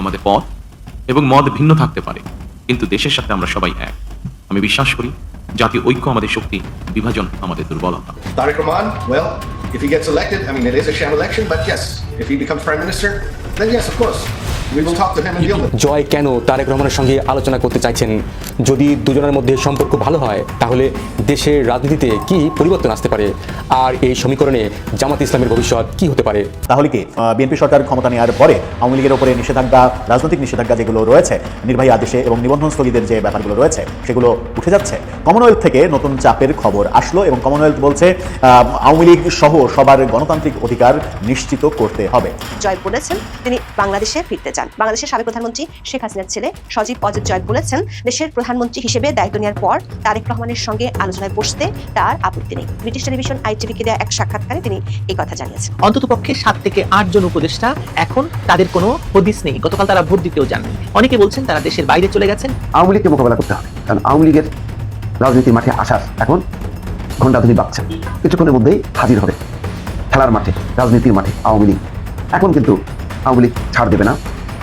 আমাদের পথ এবং মত ভিন্ন থাকতে পারে, কিন্তু দেশের সাথে আমরা সবাই এক। আমি বিশ্বাস করি জাতীয় ঐক্য আমাদের শক্তি, বিভাজন আমাদের দুর্বলতা। Tarique Rahman well if he gets elected I mean it is a course Joy কেন তারেক রহমানের সঙ্গে আলোচনা করতে চাইছেন? যদি দুজনের মধ্যে সম্পর্ক ভালো হয় তাহলে দেশের রাজনীতিতে কি পরিবর্তন আসতে পারে? আর এই সমীকরণে জামাত ইসলামের ভবিষ্যৎ কি হতে পারে? তাহলে কি বিএনপি সরকার ক্ষমতা নেওয়ার পরে আওয়ামী লীগের উপরে নিষেধাজ্ঞা রাজনৈতিক নিষেধাজ্ঞা যেগুলো রয়েছে নির্বাহী আদেশে এবং নিবন্ধন স্থগিতের যে ব্যাপারগুলো রয়েছে সেগুলো উঠে যাচ্ছে। কমনওয়েলথ থেকে নতুন চাপের খবর আসলো এবং কমনওয়েলথ বলছে আহ, আওয়ামী লীগ সহ সবার গণতান্ত্রিক অধিকার নিশ্চিত করতে হবে। জয় বলেছেন তিনি বাংলাদেশে ফিরতে চান। বাংলাদেশের সাবেক প্রধানমন্ত্রী শেখ হাসিনার ছেলে সজীব অজিত জয় বলেছেন দেশের প্রধানমন্ত্রী হিসেবে দায়িত্ব নেওয়ার পর তারেক রহমানের সঙ্গে আলোচনায় বসতে তার আপত্তি নেই। ব্রিটিশ টেলিভিশন আইটিভিকে দেওয়া এক সাক্ষাৎকারে তিনি এই কথা জানিয়েছেন। অন্ততপক্ষে সাত থেকে আট জন উপদেষ্টা এখন তাদের কোনো হদিস নেই। গতকাল তারা ভোট দিতেও যাননি। অনেকে বলছেন তারা দেশের বাইরে চলে গেছেন। আওয়ামী লীগকে মোকাবেলা করতে হবে কারণ আওয়ামী লীগের রাজনীতির মাঠে আসার এখন ঘণ্টা ধরে বাড়ছে কিছুক্ষণের মধ্যেই হাজির হবে খেলার মাঠে রাজনীতির মাঠে আওয়ামী লীগ। এখন কিন্তু আওয়ামী লীগ ছাড় দেবে না।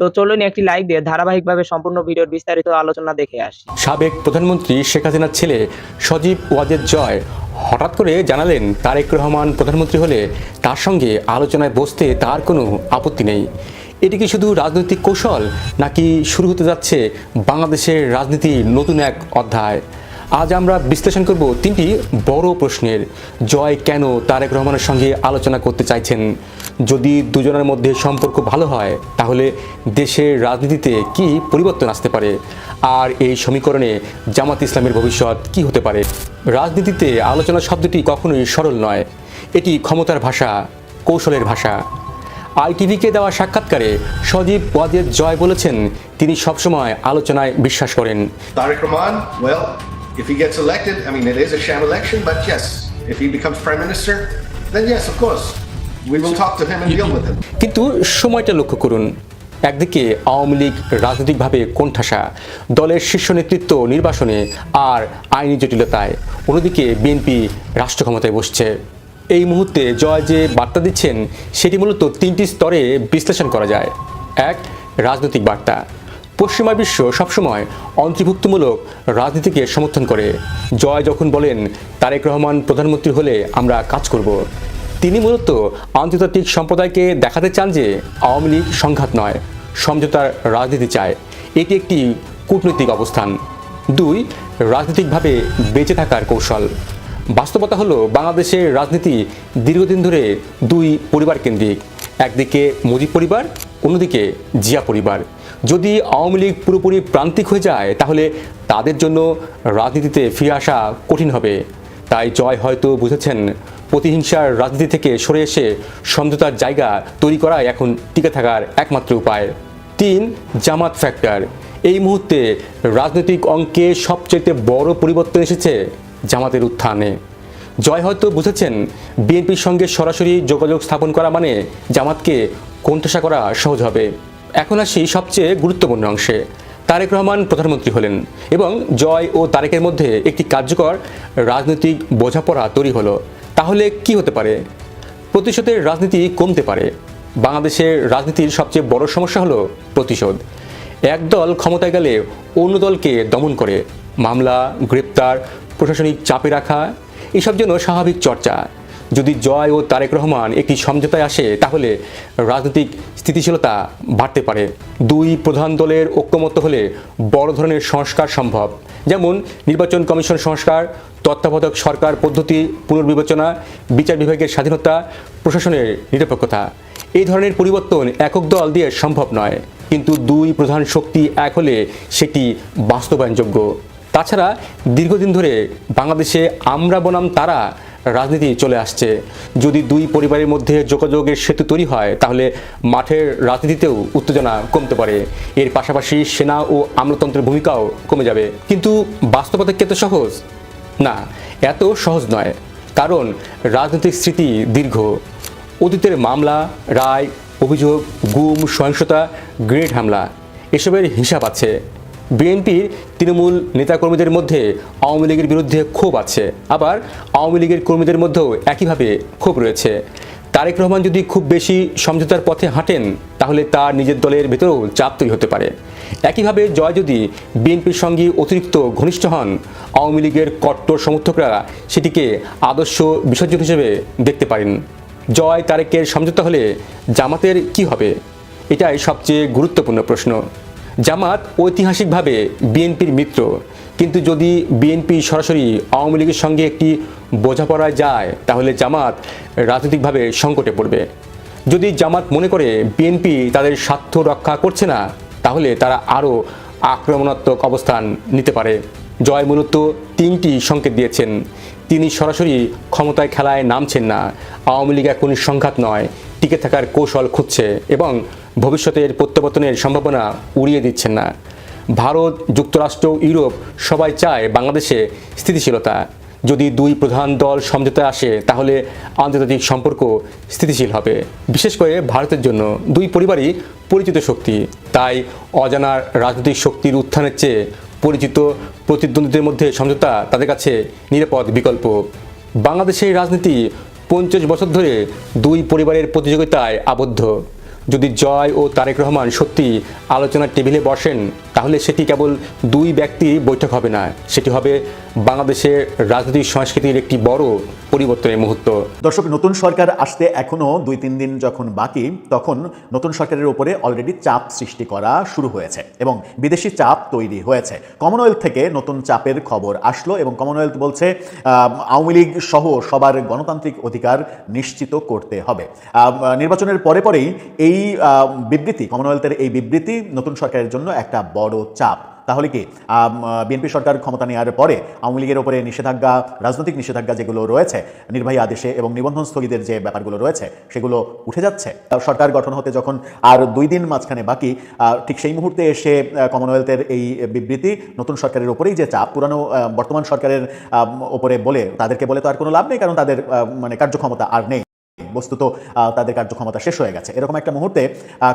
তো চলুন একটি লাইক দিয়ে ধারাবাহিকভাবে সম্পূর্ণ ভিডিওর বিস্তারিত আলোচনা দেখে আসি। সাবেক প্রধানমন্ত্রী শেখ হাসিনার ছেলে সজীব ওয়াজেদ জয় হঠাৎ করে জানালেন, তারেক রহমান প্রধানমন্ত্রী হলে তার সঙ্গে আলোচনায় বসতে তার কোনো আপত্তি নেই। এটি কি শুধু রাজনৈতিক কৌশল, নাকি শুরু হতে যাচ্ছে বাংলাদেশের রাজনীতির নতুন এক অধ্যায়? আজ আমরা বিশ্লেষণ করব তিনটি বড় প্রশ্নের। জয় কেন তারেক রহমানের সঙ্গে আলোচনা করতে চাইছেন? যদি দুজনের মধ্যে সম্পর্ক ভালো হয় তাহলে দেশের রাজনীতিতে কি পরিবর্তন আসতে পারে? আর এই সমীকরণে জামাত ইসলামের ভবিষ্যৎ কি হতে পারে? রাজনীতিতে আলোচনা শব্দটি কখনোই সরল নয়। এটি ক্ষমতার ভাষা কৌশলের ভাষা। আইটিভিকে দেওয়া সাক্ষাৎকারে সজীব ওয়াজেদ জয় বলেছেন তিনি সবসময় আলোচনায় বিশ্বাস করেন। Rahman, well, if he gets elected, I mean, it is a sham election, but yes, if he becomes prime minister, then yes, of course, we will talk to him and deal with him. কিন্তু সময়টা লক্ষ্য করুন। একদিকে আওয়ামী লীগ রাজনৈতিকভাবে কোণঠাসা দলের শীর্ষ নেতৃত্ব নির্বাসনে আর আইনি জটিলতায় অন্যদিকে বিএনপি রাষ্ট্র ক্ষমতায় বসছে। এই মুহূর্তে জয় যে বার্তা দিচ্ছেন সেটি মূলত তিনটি স্তরে বিশ্লেষণ করা যায়। এক রাজনৈতিক বার্তা। পশ্চিমা বিশ্ব সবসময় অন্তর্ভুক্তমূলক রাজনীতিকে সমর্থন করে। জয় যখন বলেন, তারেক রহমান প্রধানমন্ত্রী হলে আমরা কাজ করব। তিনি মূলত আন্তর্জাতিক সম্প্রদায়কে দেখাতে চান যে আওয়ামী লীগ সংঘাত নয়, সমঝোতার রাজনীতি চায়। এটি একটি কূটনৈতিক অবস্থান। দুই, রাজনৈতিকভাবে বেঁচে থাকার কৌশল। বাস্তবতা হলো, বাংলাদেশের রাজনীতি দীর্ঘদিন ধরে দুই পরিবার কেন্দ্রিক। একদিকে মুজিব পরিবার, অন্যদিকে জিয়া পরিবার। যদি আওয়ামী লীগ পুরোপুরি প্রান্তিক হয়ে যায়, তাহলে তাদের জন্য রাজনীতিতে ফিরে আসা কঠিন হবে। তাই জয় হয়তো বুঝেছেন, প্রতিহিংসার রাজনীতি থেকে সরে এসে সমঝোতার জায়গা তৈরি করাই এখন টিকে থাকার একমাত্র উপায়। তিন, জামাত ফ্যাক্টর এই মুহূর্তে রাজনৈতিক অঙ্কে সবচেয়ে বড় পরিবর্তন এসেছে জামাতের উত্থানে। জয় হয়তো বুঝেছেন, বিএনপির সঙ্গে সরাসরি যোগাযোগ স্থাপন করা মানে জামাতকে কোণঠাসা করা সহজ হবে। এখন আসি সবচেয়ে গুরুত্বপূর্ণ অংশে। তারেক রহমান প্রধানমন্ত্রী হলেন এবং জয় ও তারেকের মধ্যে একটি কার্যকর রাজনৈতিক বোঝাপড়া তৈরি হলো। তাহলে কি হতে পারে? প্রতিশোধের রাজনীতি কমতে পারে। বাংলাদেশের রাজনীতির সবচেয়ে বড় সমস্যা হলো প্রতিশোধ। এক দল ক্ষমতায় গেলে অন্য দলকে দমন করে। মামলা, গ্রেপ্তার, প্রশাসনিক চাপে রাখা, এসব জন্য স্বাভাবিক চর্চা। যদি জয় ও তারেক রহমান একটি সমঝোতায় আসে, তাহলে রাজনৈতিক স্থিতিশীলতা বাড়তে পারে। দুই প্রধান দলের ঐক্যমত্য হলে বড় ধরনের সংস্কার সম্ভব। যেমন নির্বাচন কমিশন সংস্কার, তত্ত্বাবধায়ক সরকার পদ্ধতি পুনর্বিবেচনা, বিচার বিভাগের স্বাধীনতা, প্রশাসনের নিরপেক্ষতা। এই ধরনের পরিবর্তন একক দল দিয়ে সম্ভব নয়। কিন্তু দুই প্রধান শক্তি এক হলে সেটি বাস্তবায়নযোগ্য। তাছাড়া দীর্ঘদিন ধরে বাংলাদেশে আমরা বনাম তারা রাজনীতি চলে আসছে। যদি দুই পরিবারের মধ্যে যোগাযোগের সেতু তৈরি হয়, তাহলে মাঠের রাজনীতিতেও উত্তেজনা কমতে পারে। এর পাশাপাশি সেনা ও আমলতন্ত্রের ভূমিকাও কমে যাবে। কিন্তু বাস্তবতা কি এত সহজ? না, এত সহজ নয়। কারণ রাজনৈতিক স্মৃতি দীর্ঘ। অতীতের মামলা, রায়, অভিযোগ, গুম, সহিংসতা, গ্রেড হামলা, এসবের হিসাব আছে। বিএনপির তৃণমূল নেতাকর্মীদের মধ্যে আওয়ামী লীগের বিরুদ্ধে ক্ষোভ আছে। আবার আওয়ামী লীগের কর্মীদের মধ্যেও একইভাবে ক্ষোভ রয়েছে। তারেক রহমান যদি খুব বেশি সমঝোতার পথে হাঁটেন, তাহলে তার নিজের দলের ভেতরেও চাপ তৈরি হতে পারে। একইভাবে জয় যদি বিএনপির সঙ্গে অতিরিক্ত ঘনিষ্ঠ হন, আওয়ামী লীগের কট্টর সমর্থকরা সেটিকে আদর্শ বিসর্জন হিসেবে দেখতে পারেন। জয় তারেকের সমঝোতা হলে জামাতের কি হবে? এটাই সবচেয়ে গুরুত্বপূর্ণ প্রশ্ন। জামাত ঐতিহাসিকভাবে বিএনপির মিত্র। কিন্তু যদি বিএনপি সরাসরি আওয়ামী লীগের সঙ্গে একটি বোঝাপড়ায় যায়, তাহলে জামাত রাজনৈতিকভাবে সংকটে পড়বে। যদি জামাত মনে করে বিএনপি তাদের স্বার্থ রক্ষা করছে না, তাহলে তারা আরও আক্রমণাত্মক অবস্থান নিতে পারে। জয় মূলত তিনটি সংকেত দিয়েছেন। তিনি সরাসরি ক্ষমতায় খেলায় নামছেন না। আওয়ামী লীগ এখন সংঘাত নয়, টিকে থাকার কৌশল খুঁজছে এবং ভবিষ্যতের প্রত্যাবর্তনের সম্ভাবনা উড়িয়ে দিচ্ছেন না। ভারত, যুক্তরাষ্ট্র, ইউরোপ সবাই চায় বাংলাদেশে স্থিতিশীলতা। যদি দুই প্রধান দল সমঝোতায় আসে, তাহলে আন্তর্জাতিক সম্পর্ক স্থিতিশীল হবে। বিশেষ করে ভারতের জন্য দুই পরিবারই পরিচিত শক্তি। তাই অজানার রাজনৈতিক শক্তির উত্থানের চেয়ে পরিচিত প্রতিদ্বন্দ্বীদের মধ্যে সমঝোতা তাদের কাছে নিরাপদ বিকল্প। বাংলাদেশের রাজনীতি পঞ্চাশ বছর ধরে দুই পরিবারের প্রতিযোগিতায় আবদ্ধ। যদি জয় ও তারেক রহমান সত্যি আলোচনার টেবিলে বসেন, তাহলে সেটি কেবল দুই ব্যক্তির বৈঠক হবে না, সেটি হবে বাংলাদেশের রাজনৈতিক সংস্কৃতির একটি বড় পরিবর্তনের মুহূর্ত। দর্শক, নতুন সরকার আসতে এখনও দুই তিন দিন যখন বাকি, তখন নতুন সরকারের উপরে অলরেডি চাপ সৃষ্টি করা শুরু হয়েছে এবং বিদেশি চাপ তৈরি হয়েছে। কমনওয়েলথ থেকে নতুন চাপের খবর আসলো এবং কমনওয়েলথ বলছে আওয়ামী লীগ সহ সবার গণতান্ত্রিক অধিকার নিশ্চিত করতে হবে। নির্বাচনের পরে পরেই এই বিবৃতি কমনওয়েলথের এই বিবৃতি নতুন সরকারের জন্য একটা বড় চাপ। তাহলে কি বিএনপি সরকার ক্ষমতা নেওয়ার পরে আওয়ামী লীগের ওপরে নিষেধাজ্ঞা, রাজনৈতিক নিষেধাজ্ঞা যেগুলো রয়েছে, নির্বাহী আদেশে এবং নিবন্ধন স্থগিতের যে ব্যাপারগুলো রয়েছে, সেগুলো উঠে যাচ্ছে। সরকার গঠন হতে যখন আর দুই দিন মাঝখানে বাকি ঠিক সেই মুহূর্তে এসে কমনওয়েলথের এই বিবৃতি, নতুন সরকারের ওপরেই যে চাপ, পুরানো বর্তমান সরকারের ওপরে বলে তাদেরকে বলে তো আর কোনো লাভ নেই, কারণ তাদের মানে কার্যক্ষমতা আর নেই। বস্তুত তাদের কার্যক্ষমতা শেষ হয়ে গেছে। এরকম একটা মুহূর্তে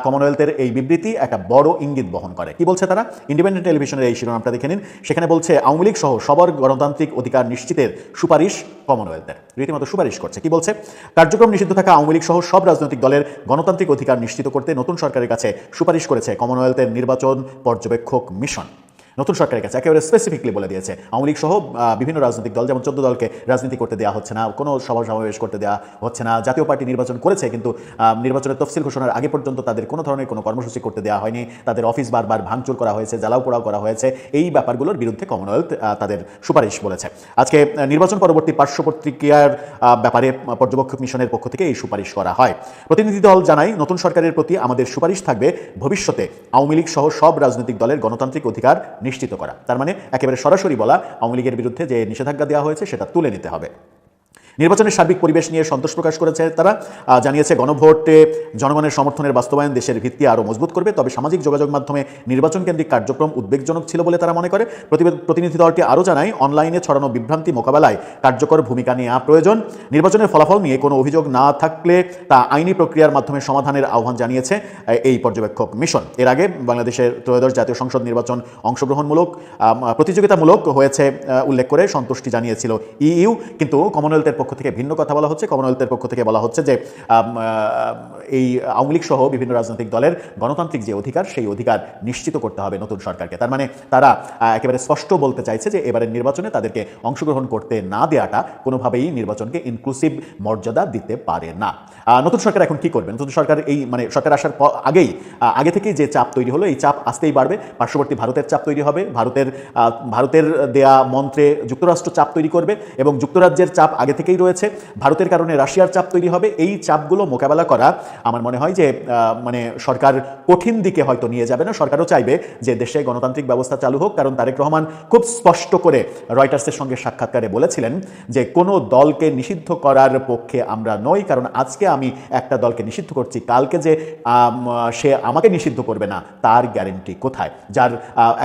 কমনওয়েলথের এই বিবৃতি একটা বড় ইঙ্গিত বহন করে। কি বলছে তারা? ইন্ডিপেন্ডেন্ট টেলিভিশনের এই শিরোনামটা দেখে নিন। সেখানে বলছে, আওয়ামী লীগ সহ সবার গণতান্ত্রিক অধিকার নিশ্চিতের সুপারিশ কমনওয়েলথের রীতিমতো সুপারিশ করছে। কি বলছে? কার্যক্রম নিষিদ্ধ থাকা আওয়ামী লীগ সহ সব রাজনৈতিক দলের গণতান্ত্রিক অধিকার নিশ্চিত করতে নতুন সরকারের কাছে সুপারিশ করেছে কমনওয়েলথের নির্বাচন পর্যবেক্ষক মিশন। নতুন সরকারের কাছে, একেবারে স্পেসিফিকলি বলে দিয়েছে। আওয়ামী লীগ সহ বিভিন্ন রাজনৈতিক দল, যেমন চোদ্দ দলকে রাজনীতি করতে দেওয়া হচ্ছে না, কোনো সভা সমাবেশ করতে দেওয়া হচ্ছে না, জাতীয় পার্টি নির্বাচন করেছে, কিন্তু নির্বাচনের তফসিল ঘোষণার আগে পর্যন্ত তাদের কোনো ধরনের কোনো কর্মসূচি করতে দেওয়া হয়নি। তাদের অফিস বারবার ভাঙচুর করা হয়েছে, জ্বালাও পোড়াও করা হয়েছে। এই ব্যাপারগুলোর বিরুদ্ধে কমনওয়েলথ তাদের সুপারিশ বলেছে। আজকে নির্বাচন পরবর্তী পার্শ্ব প্রতিক্রিয়ার ব্যাপারে পর্যবেক্ষক মিশনের পক্ষ থেকে এই সুপারিশ করা হয়। প্রতিনিধি দল জানায়, নতুন সরকারের প্রতি আমাদের সুপারিশ থাকবে ভবিষ্যতে। আওয়ামী লীগ সহ সব রাজনৈতিক দলের গণতান্ত্রিক অধিকার নিশ্চিত করা। তার মানে একেবারে সরাসরি বলা, আওয়ামী লীগের বিরুদ্ধে যে নিষেধাজ্ঞা দেওয়া হয়েছে, সেটা তুলে নিতে হবে। নির্বাচনের সার্বিক পরিবেশ নিয়ে সন্তোষ প্রকাশ করেছে তারা। জানিয়েছে, গণভোটে জনগণের সমর্থনের বাস্তবায়ন দেশের ভিত্তি আরও মজবুত করবে, তবে সামাজিক যোগাযোগ মাধ্যমে নির্বাচন কেন্দ্রিক কার্যক্রম উদ্বেগজনক ছিল বলে তারা মনে করে। প্রতিনিধি দলটি আরও জানায়, অনলাইনে ছড়ানো বিভ্রান্তি মোকাবেলায় কার্যকর ভূমিকা নেওয়া প্রয়োজন। নির্বাচনের ফলাফল নিয়ে কোনো অভিযোগ না থাকলে তা আইনি প্রক্রিয়ার মাধ্যমে সমাধানের আহ্বান জানিয়েছে এই পর্যবেক্ষক মিশন। এর আগে বাংলাদেশের ত্রয়োদশ জাতীয় সংসদ নির্বাচন অংশগ্রহণমূলক প্রতিযোগিতামূলক হয়েছে উল্লেখ করে সন্তুষ্টি জানিয়েছিল ইইউ, কিন্তু কমনওয়েলথের থেকে ভিন্ন কথা বলা হচ্ছে কমনওয়েলথের পক্ষ থেকে বলা হচ্ছে যে এই আওয়ামী সহ বিভিন্ন রাজনৈতিক দলের গণতান্ত্রিক যে অধিকার, সেই অধিকার নিশ্চিত করতে হবে নতুন সরকারকে। তার মানে তারা একেবারে স্পষ্ট বলতে চাইছে যে এবারের নির্বাচনে তাদেরকে অংশগ্রহণ করতে না দেওয়াটা কোনোভাবেই নির্বাচনকে ইনক্লুসিভ মর্যাদা দিতে পারে না। নতুন সরকার এখন কি করবে? নতুন সরকার এই মানে সরকার আসার আগেই আগে থেকেই যে চাপ তৈরি হলো, এই চাপ আসতেই বাড়বে পার্শ্ববর্তী ভারতের চাপ তৈরি হবে, ভারতের ভারতের দেয়া মন্ত্রে যুক্তরাষ্ট্র চাপ তৈরি করবে এবং যুক্তরাজ্যের চাপ আগে থেকেই আগেই রয়েছে। ভারতের কারণে রাশিয়ার চাপ তৈরি হবে। এই চাপগুলো মোকাবেলা করা আমার মনে হয় যে মানে সরকার কঠিন দিকে হয়তো নিয়ে যাবে না। সরকারও চাইবে যে দেশে গণতান্ত্রিক ব্যবস্থা চালু হোক। কারণ তারেক রহমান খুব স্পষ্ট করে রয়টার্সের সঙ্গে সাক্ষাৎকারে বলেছিলেন যে, কোনো দলকে নিষিদ্ধ করার পক্ষে আমরা নই। কারণ আজকে আমি একটা দলকে নিষিদ্ধ করছি। কালকে যে সে আমাকে নিষিদ্ধ করবে না, তার গ্যারেন্টি কোথায়? যার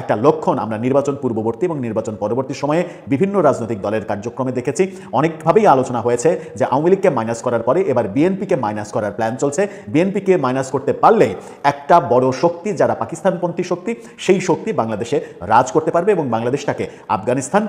একটা লক্ষণ আমরা নির্বাচন পূর্ববর্তী এবং নির্বাচন পরবর্তী সময়ে বিভিন্ন রাজনৈতিক দলের কার্যক্রমে দেখেছি। অনেকভাবেই আলোচনা হয়েছে যে আওয়ামী লীগকে মাইনাস করার পরে এবার বিএনপিকে মাইনাস করার প্ল্যান চলছে। বিএনপিকে মাইনাস করতে পারলে একটা বড় শক্তি, যারা পাকিস্তানপন্থী শক্তি, সেই শক্তি বাংলাদেশে রাজ করতে পারবে এবং বাংলাদেশটাকে আফগানিস্তান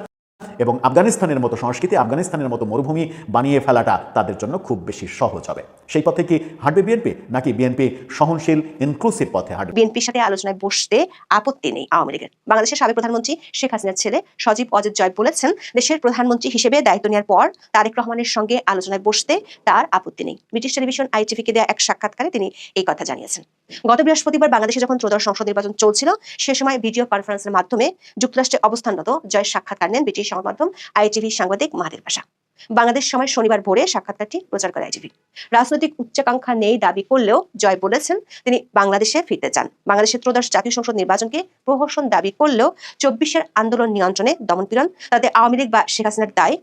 এবং আফগানিস্তানের মতো সংস্কৃতি, আফগানিস্তানের মতো মরুভূমি বানিয়ে ফেলাটা তাদের জন্য খুব বেশি সহজ হবে। সেই পথে কি হাঁটবে বিএনপি, নাকি বিএনপি সহনশীল ইনক্লুসিভ পথে হাঁটবে? বিএনপির সাথে আলোচনায় বসতে আপত্তি নেই আওয়ামী লীগের। বাংলাদেশের সাবেক প্রধানমন্ত্রী শেখ হাসিনার ছেলে সজীব অজিত জয় বলেছেন, দেশের প্রধানমন্ত্রী হিসেবে দায়িত্ব নেওয়ার পর তারেক রহমানের সঙ্গে আলোচনায় বসতে তার আপত্তি নেই। ব্রিটিশ টেলিভিশন আইটিভিকে দেওয়া এক সাক্ষাৎকারে তিনি এই কথা জানিয়েছেন। গত বৃহস্পতিবার বাংলাদেশে যখন ত্রয়োদশ সংসদ নির্বাচন চলছিল, সে সময় ভিডিও কনফারেন্সের মাধ্যমে যুক্তরাষ্ট্রে অবস্থানরত জয়ের সাক্ষাৎকার নেন ব্রিটিশ সংবাদ মাধ্যম আইটিভি সাংবাদিক মাহাদের পাশা বাংলাদেশ সময় শনিবার ভোরে সাক্ষাৎকারটি প্রচার করে আইটিভি রাজনৈতিক উচ্চাকাঙ্ক্ষা নেই দাবি করলেও জয় বলেছেন তিনি বাংলাদেশে ফিরতে চান। বাংলাদেশের ত্রোদশ জাতীয় সংসদ নির্বাচনকে প্রহসন দাবি করলেও চব্বিশের আন্দোলন নিয়ন্ত্রণে দমনপীড়ন তাতে আওয়ামী লীগ বা শেখ হাসিনার দায়।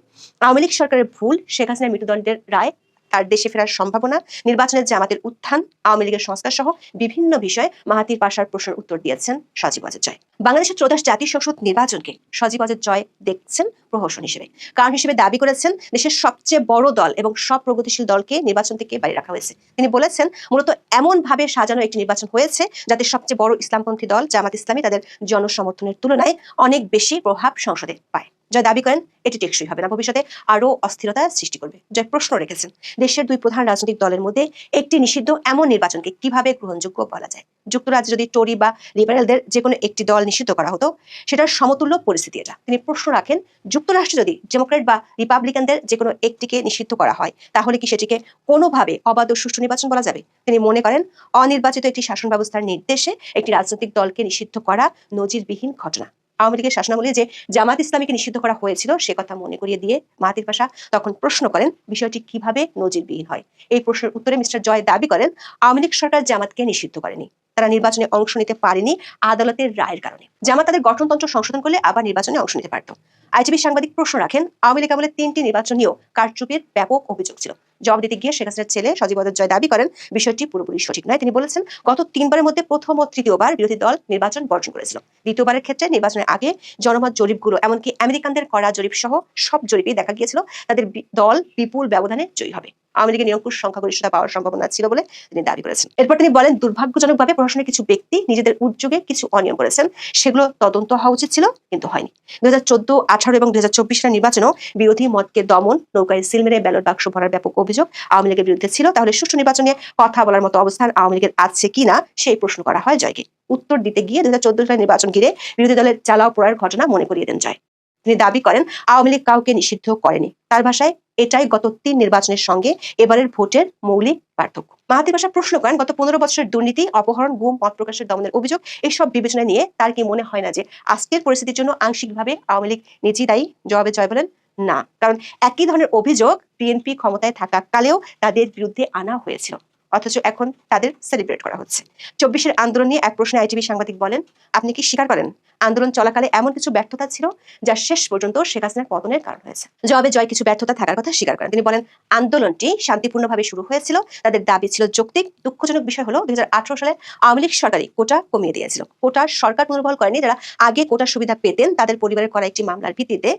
আওয়ামী লীগ সরকারের ভুল, শেখ হাসিনার মৃত্যুদণ্ডের রায় তার দেশে ফেরার সম্ভাবনা, নির্বাচনের জামাতের উত্থান, আওয়ামী লীগের সংস্কার সহ বিভিন্ন বিষয়ে মাহাতির পাশার প্রশ্নের উত্তর দিয়েছেন সজীব অজয় জয়। বাংলাদেশের ত্রয়োদশ জাতীয় সংসদ নির্বাচনকে সজীব অজয় জয় দেখছেন প্রহসন হিসেবে। কারণ হিসেবে দাবি করেছেন দেশের সবচেয়ে বড় দল এবং সব প্রগতিশীল দলকে নির্বাচন থেকে বাইরে রাখা হয়েছে। তিনি বলেছেন, মূলত এমন ভাবে সাজানো একটি নির্বাচন হয়েছে যাতে সবচেয়ে বড় ইসলামপন্থী দল জামাত ইসলামী তাদের জনসমর্থনের তুলনায় অনেক বেশি প্রভাব সংসদে পায়। জয় দাবি করেন এটি টেকসই হবে না, ভবিষ্যতে আরও অস্থিরতা সৃষ্টি করবে। জয় প্রশ্ন রেখেছেন। দেশের দুই প্রধান রাজনৈতিক দলের মধ্যে একটি নিষিদ্ধ এমন নির্বাচনকে কীভাবে গ্রহণযোগ্য বলা যায়? যুক্তরাজ্যে যদি টোরি বা লিবারেলদের যে কোনো একটি দল নিষিদ্ধ করা হতো, সেটার সমতুল্য পরিস্থিতি এটা। তিনি প্রশ্ন রাখেন, যুক্তরাষ্ট্রে যদি ডেমোক্রেট বা রিপাবলিকানদের যে কোনো একটিকে নিষিদ্ধ করা হয়, তাহলে কি সেটিকে কোনোভাবে অবাধ সুষ্ঠু নির্বাচন বলা যাবে? তিনি মনে করেন, অনির্বাচিত একটি শাসন ব্যবস্থার নির্দেশে একটি রাজনৈতিক দলকে নিষিদ্ধ করা নজিরবিহীন ঘটনা। আওয়ামী লীগের শাসনামলে যে জামাত ইসলামীকে নিষিদ্ধ করা হয়েছিল, সে কথা মনে করিয়ে দিয়ে মাহাতির পাশা তখন প্রশ্ন করেন, বিষয়টি কীভাবে নজিরবিহীন হয়? এই প্রশ্নের উত্তরে মিস্টার জয় দাবি করেন, আওয়ামী লীগ সরকার জামাতকে নিষিদ্ধ করেনি। তারা নির্বাচনে অংশ নিতে পারেনি আদালতের রায়ের কারণে। জামাত তাদের গঠনতন্ত্র সংশোধন করলে আবার নির্বাচনে অংশ নিতে পারত। আইটিভি সাংবাদিক প্রশ্ন রাখেন, আওয়ামী লীগ আমলে তিনটি নির্বাচনীয় কারচুপির ব্যাপক অভিযোগ ছিল। জবাব দিতে গিয়ে শেখ হাসিনার ছেলে সজীব জয় দাবি করেন, বিষয়টি পুরোপুরি সঠিক নয়। তিনি বলেছেন, গত তিনবারের মধ্যে প্রথম ও তৃতীয়বার বিরোধী দল নির্বাচন বর্জন করেছিল। দ্বিতীয়বারের ক্ষেত্রে নির্বাচনের আগে জনমত জরিপগুলো, এমনকি আমেরিকানদের করা জরিপ সহ সব জরিপেই দেখা গিয়েছিল, তাদের দল বিপুল ব্যবধানে জয়ী হবে। আওয়ামী নিরঙ্কুশ সংখ্যাগরিষ্ঠতা পাওয়ার সম্ভাবনা ছিল বলে তিনি দাবি করেছেন। এরপর তিনি বলেন, দুর্ভাগ্যজনকভাবে প্রশাসনের কিছু ব্যক্তি নিজেদের উদ্যোগে কিছু অনিয়ম করেছেন। সেগুলো তদন্ত হওয়া উচিত ছিল, কিন্তু হয়নি। দু হাজার চোদ্দ, আঠারো এবং দু হাজার চব্বিশ সালের নির্বাচনেও বিরোধী মতকে দমন, নৌকায় সিল মেরে ব্যালট বাক্স ভরার ব্যাপক অভিযোগ আওয়ামী লীগের বিরুদ্ধে ছিল, তাহলে সুষ্ঠু নির্বাচন কথা বলার মতো অবস্থান আওয়ামী লীগের আছে কিনা সেই প্রশ্ন করা হয় জয়কে। উত্তর দিতে গিয়ে দু হাজার চোদ্দ সালের নির্বাচন ঘিরে বিরোধী দলের চালাও পড়ার ঘটনা মনে করিয়ে দেন জয়। তিনি দাবি করেন, আওয়ামী লীগ কাউকে নিষিদ্ধ করেনি। তার ভাষায় এটাই গত তিন নির্বাচনের সঙ্গে এবারের ভোটের মৌলিক পার্থক্য। মাহাতির ভাষা প্রশ্ন করেন, গত পনেরো বছরের দুর্নীতি, অপহরণ, গুম, মত প্রকাশের দমনের অভিযোগ এইসব বিবেচনা নিয়ে তার কি মনে হয় না যে আজকের পরিস্থিতির জন্য আংশিকভাবে আওয়ামী লীগ নিজেই দায়ী? জবাবে জয় বলেন না। কারণ একই ধরনের অভিযোগ বিএনপি ক্ষমতায় থাকাকালেও তাদের বিরুদ্ধে আনা হয়েছিল। অথচ এখন তাদের সেলিব্রেট করা হচ্ছে। চব্বিশের আন্দোলন নিয়ে এক প্রশ্নে আইটিভি সাংবাদিক বলেন, আপনি কি স্বীকার করেন? আন্দোলন চলাকালে এমন কিছু ব্যর্থতা ছিল যা শেষ পর্যন্ত শেখ হাসিনার পতনের কারণ হয়েছে। জবাবে জয় কিছু ব্যর্থতা থাকার কথা স্বীকার করেন। তিনি বলেন, আন্দোলনটি শান্তিপূর্ণভাবে শুরু হয়েছিল। তাদের দাবি ছিল যৌক্তিক। দুঃখজনক বিষয় হলো, দুই হাজার আঠারো সালে আওয়ামী লীগ সরকারই কোটা কমিয়ে দিয়েছিল। কোটার সরকার পুনর্বহল করেনি। যারা আগে কোটার সুবিধা পেতেন, তাদের পরিবারের করা একটি মামলার ভিত্তিতে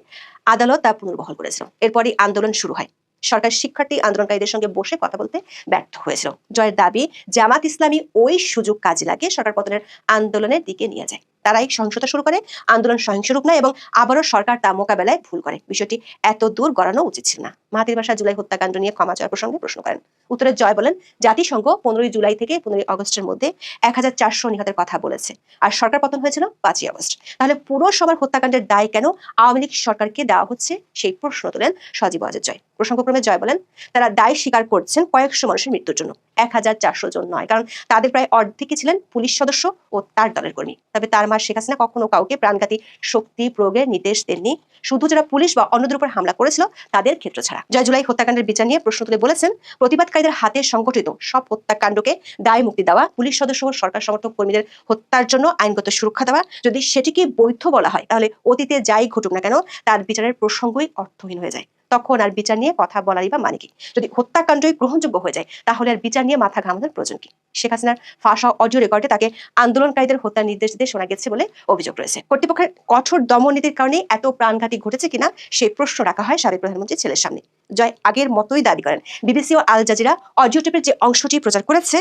আদালত তা পুনর্বহল করেছিল। এরপরই আন্দোলন শুরু হয়। সরকার শিক্ষার্থী আন্দোলনকারীদের সঙ্গে বসে কথা বলতে ব্যর্থ হয়েছিল। জয়ের দাবি, জামাত ইসলামী ওই সুযোগ কাজে লাগে সরকার পতনের আন্দোলনের দিকে নিয়ে যায়। তারাই সহিংসতা শুরু করে, আন্দোলন সহিংস রূপ নেয় এবং আবারও সরকার তা মোকাবেলায় ভুল করে। বিষয়টি এত দূর গড়ানো উচিত ছিল না। মাহাতির বাসা জুলাই হত্যাকাণ্ড নিয়ে ক্ষমা চাওয়ার প্রসঙ্গে প্রশ্ন করেন। উত্তরে জয় বলেন, জাতিসংঘ পনেরোই জুলাই থেকে পনেরোই আগস্টের মধ্যে এক হাজার চারশো নিহতের কথা বলেছে। আর সরকার পতন হয়েছিল পাঁচই আগস্ট। তাহলে পুরো সবার হত্যাকাণ্ডের দায় কেন আওয়ামী লীগ সরকারকে দেওয়া হচ্ছে? সেই প্রশ্ন তোলেন সজীব আজের জয় প্রসঙ্গক্রমে জয় বলেন, তারা দায় স্বীকার করছেন কয়েকশো মানুষের মৃত্যুর জন্য। এক হাজার চারশো জন নয়, কারণ তাদের প্রায় অর্ধেকই ছিলেন পুলিশ সদস্য ও তার দলের কর্মী। তবে তার মিয়ানমার শেখ হাসিনা কখনো কাউকে প্রাণঘাতী শক্তি প্রয়োগের নির্দেশ দেননি। শুধু যারা পুলিশ বা অন্যদের উপর হামলা করেছিল, তাদের ক্ষেত্র ছাড়া। জয় জুলাই হত্যাকাণ্ডের বিচার নিয়ে প্রশ্ন তুলে বলেছেন, প্রতিবাদকারীদের হাতে সংগঠিত সব হত্যাকাণ্ডকে দায় মুক্তি দেওয়া, পুলিশ সদস্য ও সরকার সমর্থক কর্মীদের হত্যার জন্য আইনগত সুরক্ষা দেওয়া, যদি সেটিকে বৈধ বলা হয়, তাহলে অতীতে যাই ঘটুক না কেন, তার বিচারের প্রসঙ্গই অর্থহীন হয়ে যায়। তখন আর বিচার নিয়ে কথা বলারই বা মানে কি? যদি হত্যাকাণ্ডই গ্রহণযোগ্য হয়ে যায়, তাহলে আর বিচার নিয়ে মাথা ঘামানোর প্রয়োজন কি? শেখ হাসিনার ফাঁসা অডিও রেকর্ডে তাকে আন্দোলনকারীদের হত্যার নির্দেশ দিতে শোনা গেছে বলে অভিযোগ রয়েছে। কর্তৃপক্ষের কঠোর দমন নীতির কারণে এত প্রাণঘাতী ঘটেছে কিনা সেই প্রশ্ন রাখা হয় সাবেক প্রধানমন্ত্রী ছেলের সামনে। জয় আগের মতোই দাবি করেন। বিবিসি ও আল জাজিরা অডিও টেপের যে অংশটি প্রচার করেছে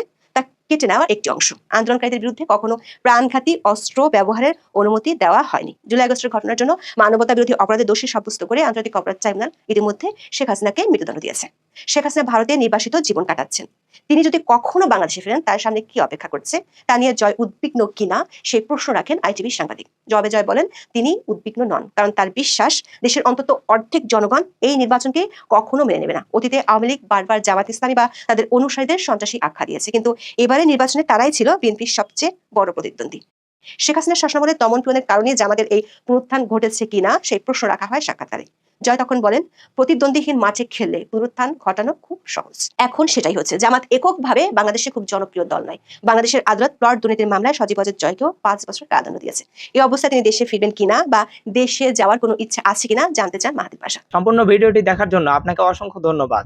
কেটে নেওয়ার একটি অংশ। আন্দোলনকারীদের বিরুদ্ধে কখনো প্রাণঘাতী অস্ত্র ব্যবহারের অনুমতি দেওয়া হয়নি। জুলাই আগস্টের ঘটনার জন্য মানবতা বিরোধী অপরাধে দোষী সাব্যস্ত করে আন্তর্জাতিক অপরাধ ট্রাইব্যুনাল ইতিমধ্যে শেখ হাসিনাকে মৃত্যুদণ্ড দিয়েছে। শেখ হাসিনা ভারতে নির্বাসিত জীবন কাটাচ্ছেন। তিনি যদি কখনো বাংলাদেশে ফেরেন, তার সামনে কি অপেক্ষা করছে? তা নিয়ে জয় উদ্বিগ্ন কিনা সেই প্রশ্ন রাখেন আইটিভির সাংবাদিক। জবে জয় বলেন, তিনি উদ্বিগ্ন নন, কারণ তার বিশ্বাস, দেশের অন্তত অর্ধেক জনগণ এই নির্বাচনকে কখনো মেনে নেবে না। অতীতে আওয়ামী লীগ বারবার জামাত ইসলামী বা তাদের অনুসারীদের সন্ত্রাসী আখ্যা দিয়েছে। কিন্তু এবারে নির্বাচনে তারাই ছিল বিএনপির সবচেয়ে বড় প্রতিদ্বন্দ্বী। শেখ হাসিনার শাসনামলে দমন পীড়নের কারণে জামাতের এই পুনরুত্থান ঘটেছে কিনা, সেই প্রশ্ন রাখা হয় সাক্ষাৎকারে। জয় তখন বলেন, প্রতিদ্বন্দ্বীহীন মাঠে খেললে পুনরুত্থান ঘটানো খুব সহজ। এখন সেটাই হচ্ছে, জামাত এককভাবে বাংলাদেশে খুব জনপ্রিয় দল নয়। বাংলাদেশের আদালত প্লট দুর্নীতির মামলায় সজীব অজয় জয়কেও পাঁচ বছর কারাদণ্ড দিয়েছে। এই অবস্থায় তিনি দেশে ফিরবেন কিনা বা দেশে যাওয়ার কোনো ইচ্ছা আছে কিনা জানতে চান মাহাদির পাশা। সম্পূর্ণ ভিডিওটি দেখার জন্য আপনাকে অসংখ্য ধন্যবাদ।